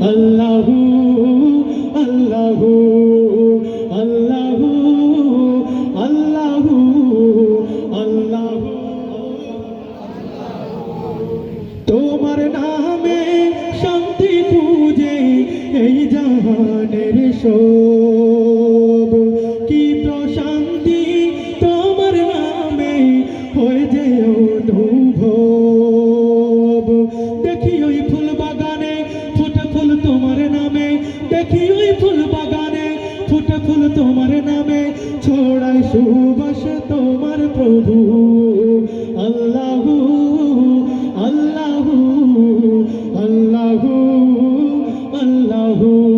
Allah. সুবাস তোমার প্রভু। আল্লাহ আল্লাহ আল্লাহ আল্লাহু।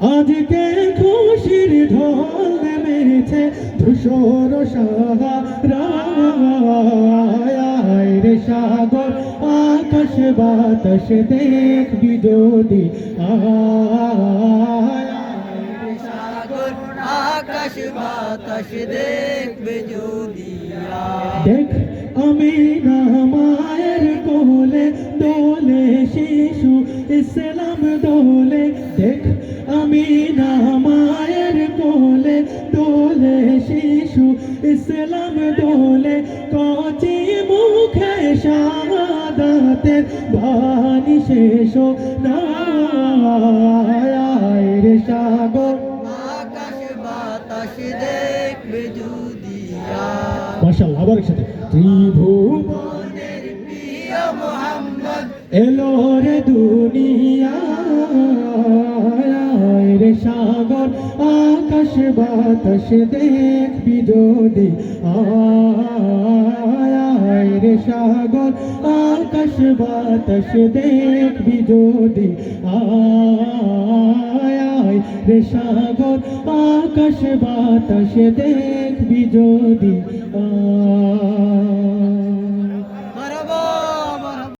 আজকে খুশির ঢল নেমেছে ধূসর সাহারায় রে সাগর, আকাশ বাতাস দেখবি যদি। আকাশ বাতাস দেখবে যদি দেখ আমি না মায়ের কোলে দোলে শিশু ইসলাম দোলে। দেখ আমি না মায়ের কোলে দোলে শিশু ইসলাম দোলে। কচি মুখে শাহাদাতের বাণী শেষ নায় রে সাগর। আকাশ বাতাস দেখবে যদি মাশাআল্লাহ আবার একসাথে। ত্রিভুবন মনের প্রিয় মোহাম্মদ, এলো রে দুনিয়ায় রে সাগর, আকাশ বাতাস দেখবি যদি। আয় রে সাগর, আকাশ বাতাস দেখবি যদি। আয় রে সাগর, আকাশ বাতাস দেখবি যদি। يشركون